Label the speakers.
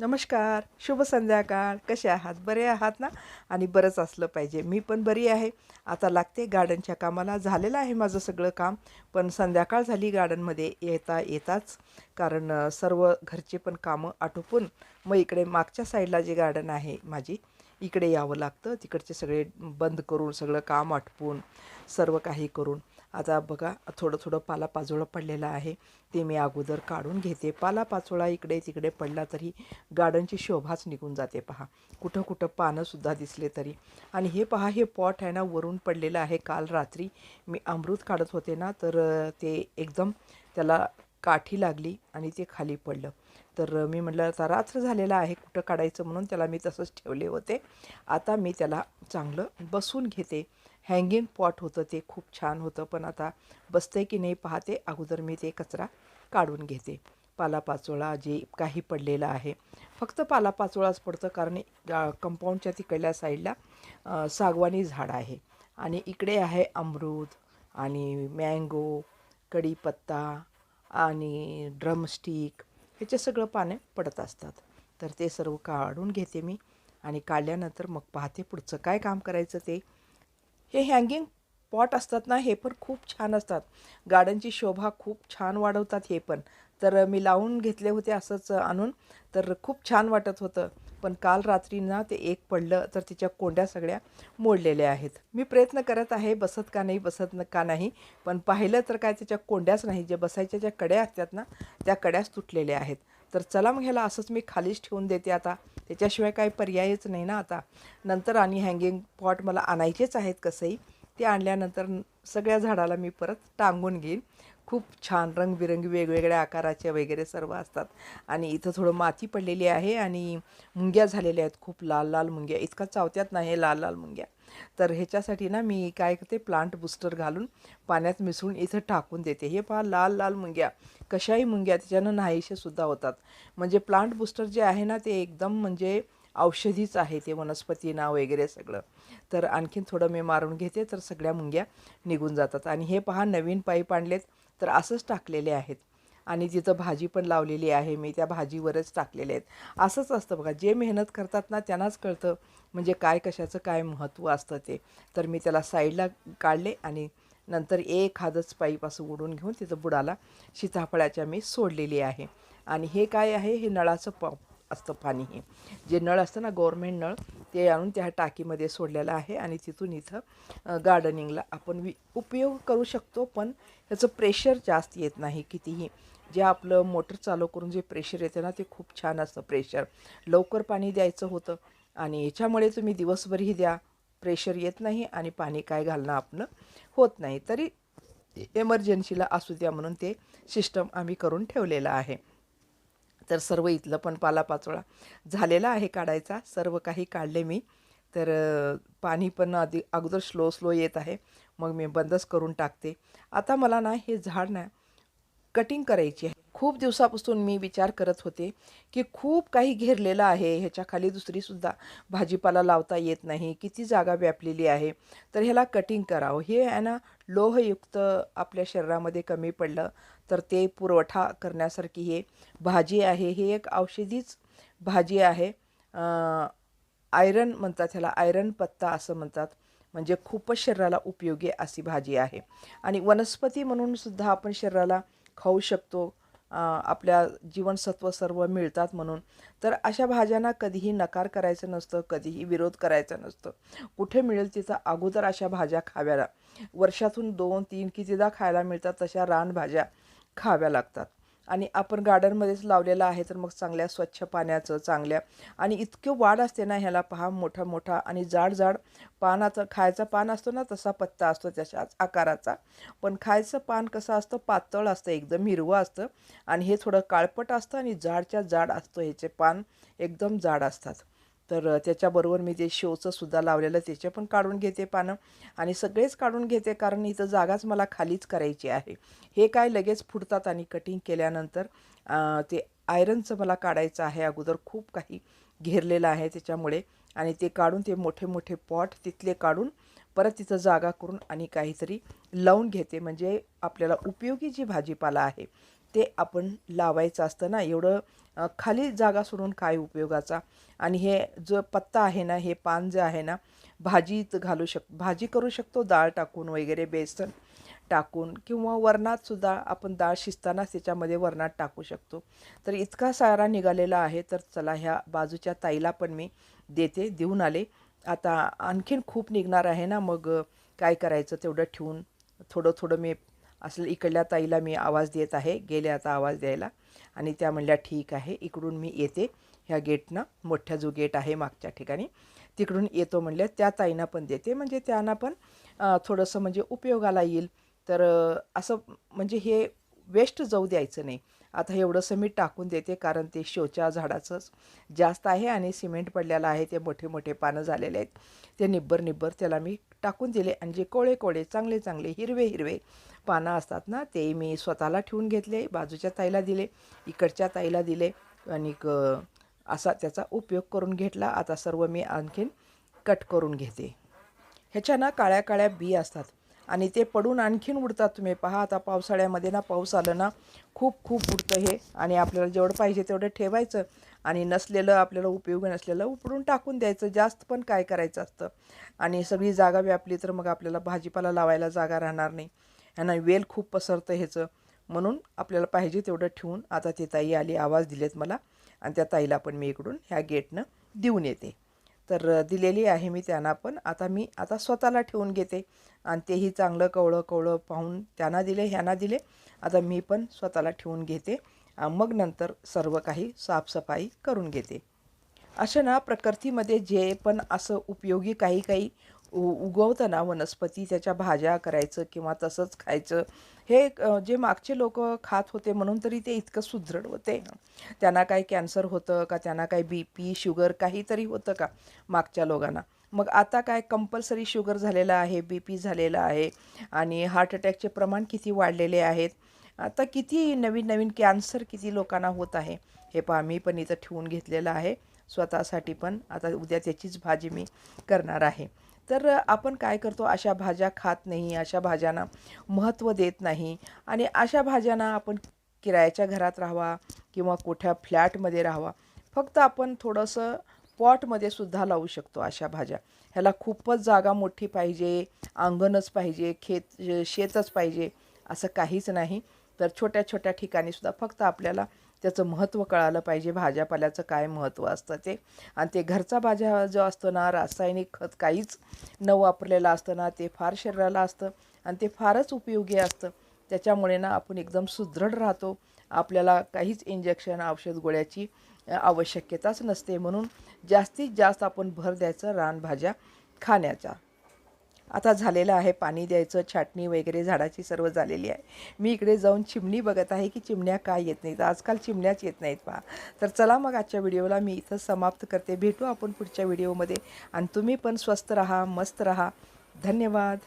Speaker 1: नमस्कार शुभ संध्याकाळ. कसे आहात? बरे आहात ना? आणि बरंच असलं पाहिजे. मी पण बरी आहे. आता लागते गार्डनच्या कामाला. झालेलं आहे माझं सगळं काम पण संध्याकाळ झाली गार्डनमध्ये येता येताच. कारण सर्व घरचे पण कामं आटोपून मग इकडे मागच्या साईडला जे गार्डन आहे माझी इकडे यावं लागतं. तिकडचे सगळे बंद करून सगळं काम आटपून सर्व काही करून. आता बघा थोडं थोडं पालापाचोळा पडलेला आहे. ते मी अगोदर काढून घेते. पालापाचोळा इकडे तिकडे पडला तरी गार्डनची शोभाच निघून जाते पहा. कुठं कुठं पानंसुद्धा दिसले तरी. आणि हे पहा हे पॉट आहे ना वरून पडलेलं आहे. काल रात्री मी अमृत काढत होते ना तर ते एकदम त्याला काठी लागली आणि ते खाली पडलं. तर मी म्हटलं आता रात्र झालेला आहे कुठं काढायचं? म्हणून त्याला मी तसंच ठेवले होते. आता मी त्याला चांगलं बसून घेते. हँगिंग पॉट होतं ते खूप छान होतं. पण आता बसतंय की नाही पाहते. अगोदर मी ते कचरा काढून घेते. पालापाचोळा जे काही पडलेला आहे. फक्त पालापाचोळाच पडतं कारण कंपाऊंडच्या तिकडल्या साईडला सागवानी झाड आहे. आणि इकडे आहे अमरूद आणि मँगो कढीपत्ता आणि ड्रमस्टिक ह्याचे सगळं पाने पडत असतात. तर ते सर्व काढून घेते मी आणि काढल्यानंतर मग पाहते पुढचं काय काम करायचं ते. हे हँगिंग पॉट असतात ना हे पण खूप छान असतात. गार्डनची शोभा खूप छान वाढवतात हे पण. तर मी लावून घेतले होते असंच आणून तर खूप छान वाटत होतं. पण काल रात्री ना ते एक पडलं तर तिच्या कोंड्या सगळ्या मोडलेल्या आहेत. मी प्रयत्न करत आहे बसत का नाही बसत न का नाही. पण पाहिलं तर काय त्याच्या कोंड्याच नाही जे बसायच्या ज्या कड्या असतात ना त्या कड्याच तुटलेल्या आहेत. तर चला मग ह्याला असंच मी खालीच ठेवून देते आता. त्याच्याशिवाय काही पर्यायच नाही ना आता. नंतर आणि हँगिंग पॉट मला आणायचेच आहेत कसंही. ते आणल्यानंतर सगळ्या झाडाला मी परत टांगून घेईन. खूप छान रंगबिरंगी वेगवेगळ्या आकाराचे वगैरे सर्व असतात. आणि इथं थोडं माती पडलेली आहे आणि मुंग्या झालेल्या आहेत. खूप लाल लाल मुंग्या. इतका चावत्यात नाही लाल लाल मुंग्या. तर ह्याच्यासाठी ना मी काय करते प्लांट बुस्टर घालून पाण्यात मिसळून इथं टाकून देते. हे पहा लाल लाल मुंग्या. कशाही मुंग्या त्याच्यानं नाहीशेसुद्धा होतात. म्हणजे प्लांट बुस्टर जे आहे ना ते एकदम म्हणजे औषधीच आहे ते वनस्पती नाव वगैरे सगळं. तर आणखीन थोडं मी मारून घेते तर सगळ्या मुंग्या निघून जातात. आणि हे पहा नवीन पाईप आणलेत. तर असंच टाकलेले आहेत. आणि तिथं भाजी पण लावलेली आहे मी त्या भाजीवरच टाकलेले आहेत. असंच असतं बघा जे मेहनत करतात ना त्यांनाच कळतं म्हणजे काय कशाचं काय महत्त्व असतं ते. तर मी त्याला साईडला काढले आणि नंतर एखादंच पाईप असं घेऊन तिथं बुडाला. सीताफळाच्या मी सोडलेली आहे. आणि हे काय आहे? हे नळाचं प असतं पाणी हे. जे नळ असतं ना गव्हर्मेंट नळ ते आणून त्या टाकीमध्ये सोडलेलं आहे आणि तिथून इथं गार्डनिंगला आपण वि उपयोग करू शकतो पण ह्याचं प्रेशर जास्त येत नाही. कितीही जे आपलं मोटर चालू करून जे प्रेशर येतं ना ते खूप छान असतं प्रेशर. लवकर पाणी द्यायचं होतं आणि याच्यामुळे तुम्ही दिवसभरही द्या. प्रेशर येत नाही आणि पाणी काय घालणं आपलं होत नाही. तरी एमर्जन्सीला असू द्या म्हणून ते सिस्टम आम्ही करून ठेवलेलं आहे. तर सर्व इथलं पण पालापाचोळा झालेला आहे काढायचा. सर्व काही काढले मी. तर पाणी पण आधी अगोदर स्लो स्लो येत आहे. मग मी बंदच करून टाकते. आता मला ना हे झाड ना कटिंग करायची आहे. खूप दिवसापासून मी विचार करत होते की खूप काही घेरलेलं आहे. ह्याच्याखाली दुसरीसुद्धा भाजीपाला लावता येत नाही. किती जागा व्यापलेली आहे. तर ह्याला कटिंग करावं. हे आहे ना लोहयुक्त आपल्या शरीरामध्ये कमी पडलं. तर ते पुरवठा करण्यासारखी हे भाजी आहे. ही एक औषधीच भाजी आहे. आयरन म्हणतात ह्याला आयरन पत्ता असं म्हणतात. म्हणजे खूपच शरीराला उपयोगी अशी भाजी आहे. आणि वनस्पती म्हणून सुद्धा आपण शरीराला खाऊ शकतो. आपल्या जीवनसत्व सर्व मिळतात म्हणून. तर अशा भाज्यांना कधीही नकार करायचं नसतं कधीही विरोध करायचा नसतं. कुठे मिळेल तिथं अगोदर अशा भाज्या खाव्याला. वर्षातून दोन तीन कितीदा खायला मिळतात तशा रानभाज्या. खाव्या लागतात. आणि आपण गार्डनमध्येच लावलेलं आहे तर मग चांगल्या स्वच्छ पाण्याचं चांगल्या आणि इतकं वाढ असते ना ह्याला पहा मोठा मोठा आणि जाड जाड पानाचं खायचा पान असतो ना तसा पत्ता असतो त्याच्याच आकाराचा. पण खायचं पान कसं असतं पातळ असतं एकदम हिरवं असतं आणि हे थोडं काळपट असतं आणि जाडच्या जाड असतं ह्याचे पान एकदम जाड असतात. तर त्याच्याबरोबर मी ते शोचं सुद्धा लावलेलं त्याचे पण काढून घेते पानं. आणि सगळेच काढून घेते कारण इथं जागाच मला खालीच करायची आहे. हे काय लगेच फुटतात आणि कटिंग केल्यानंतर ते आयरनचं मला काढायचं आहे. अगोदर खूप काही घेरलेलं आहे त्याच्यामुळे आणि ते काढून ते मोठे मोठे पॉट तिथले काढून परत तिथं जागा करून आणि काहीतरी लावून घेते. म्हणजे आपल्याला उपयोगी जी भाजीपाला आहे ते आपण लावायचं असतं ना. एवढं खाली जागा सोडून काय उपयोगाचा? आणि हे जो पत्ता आहे ना हे पान जे आहे ना भाजीत घालू शक भाजी करू शकतो डाळ टाकून वगैरे बेसन टाकून किंवा वरणात सुद्धा आपण डाळ शिजतानाच त्याच्यामध्ये वरणात टाकू शकतो. तर इतका सारा निघालेला आहे तर चला ह्या बाजूच्या ताईला पण मी देते देऊन आले. आता आणखीन खूप निघणार आहे ना मग काय करायचं तेवढं ठेवून थोडं थोडं मी असं इकडल्या ताईला मी आवाज देत आहे गेले आता आवाज द्यायला. आणि त्या म्हणल्या ठीक आहे इकडून मी येते. ह्या गेटनं मोठ्या जो गेट आहे मागच्या ठिकाणी तिकडून येतो म्हणल्या त्या ताईंना पण देते. म्हणजे त्यांना पण थोडंसं म्हणजे उपयोगाला येईल. तर असं म्हणजे हे वेस्ट जाऊ द्यायचं नाही. आता एवढंसं मी टाकून देते कारण ते शोच्या झाडाचंच जास्त आहे आणि सिमेंट पडलेलं आहे ते मोठे मोठे पानं झालेले आहेत. ते निब्बर निब्बर त्याला मी टाकून दिले. आणि जे कोळे कोळे चांगले चांगले हिरवे हिरवे पानं असतात ना ते मी स्वतःला ठेवून घेतले बाजूच्या ताईला दिले इकडच्या ताईला दिले आणि असा त्याचा उपयोग करून घेतला. आता सर्व मी आणखीन कट करून घेते. ह्याच्या ना काळ्या काळ्या बी असतात आणि ते पडून आणखीन उडतात. तुम्ही पहा आता पावसाळ्यामध्ये ना पाऊस आलं ना खूप खूप उडतं हे आणि आपल्याला जेवढं पाहिजे तेवढं ठेवायचं आणि नसलेलं आपल्याला उपयोग नसलेलं उपडून टाकून द्यायचं. जास्त पण काय करायचं असतं? आणि सगळी जागा व्यापली तर मग आपल्याला भाजीपाला लावायला जागा राहणार नाही. ह्यांना वेल खूप पसरतं ह्याचं. म्हणून आपल्याला पाहिजे तेवढं ठेवून आता ती ताई आली आवाज दिलेत मला. आणि त्या ताईला पण मी इकडून ह्या गेटनं देऊन येते. तर दिलेली आहे मी त्यांना पण. आता मी आता स्वतःला ठेवून घेते. आणि तेही चांगलं कवळं कवळं पाहून त्यांना दिले ह्यांना दिले. आता मी पण स्वतःला ठेवून घेते. मग नंतर सर्व काही साफसफाई करून घेते. अशा ना प्रकृतीमध्ये जे पण असं उपयोगी काही काही उ उगवताना वनस्पती त्याच्या भाज्या करायचं किंवा तसंच खायचं. हे जे मागचे लोक खात होते म्हणून तरी ते इतकं सुदृढ होते त्यांना काही कॅन्सर होतं का? त्यांना काही बी पी शुगर काहीतरी होतं का मागच्या लोकांना? मग आता काय कंपल्सरी शुगर झालेलं आहे बी पी झालेलं आहे आणि हार्ट अटॅकचे प्रमाण किती वाढलेले आहेत? आता किती नवीन नवीन कॅन्सर किती लोकांना होत आहे? हे पहा मी पण इथं ठेवून घेतलेलं आहे. स्वतःसाठी पण आता उद्या त्याचीच भाजी मी करणार आहे. तर आपण काय करतो? अशा भाज्या खात नाही अशा भाज्यांना महत्त्व देत नाही आणि अशा भाज्यांना आपण किरायाच्या घरात राहावा किंवा कुठ्या फ्लॅटमध्ये राहावा. फक्त आपण थोडंसं पॉटमध्ये सुद्धा लावू शकतो अशा भाज्या. ह्याला खूपच जागा मोठी पाहिजे अंगणच पाहिजे खेत शेतच पाहिजे असं काहीच नाही. तर छोट्या छोट्या ठिकाणीसुद्धा फक्त आपल्याला त्याचं महत्त्व कळालं पाहिजे भाज्यापाल्याचं काय महत्त्व असतं ते. आणि ते घरचा भाज्या जो असतो ना रासायनिक खत काहीच न वापरलेलं असतं ना ते फार शरीराला असतं आणि ते फारच उपयोगी असतं. त्याच्यामुळे ना आपण एकदम सुदृढ राहतो. आपल्याला काहीच इंजेक्शन औषध गोळ्याची आवश्यकताच नसते. म्हणून जास्तीत जास्त आपण भर द्यायचं रानभाज्या खाण्याचा आता झालेलं आहे पाणी द्यायचं छाटणी वगैरे झाडाची सर्व झालेली आहे. मी इकडे जाऊन चिमणी बघत आहे की चिमण्या काय येत नाहीत. आजकाल चिमण्याच येत नाहीत पहा. तर चला मग आजच्या व्हिडिओला मी इथं समाप्त करते. भेटू आपण पुढच्या व्हिडिओमध्ये. आणि तुम्ही पण स्वस्त राहा मस्त राहा. धन्यवाद.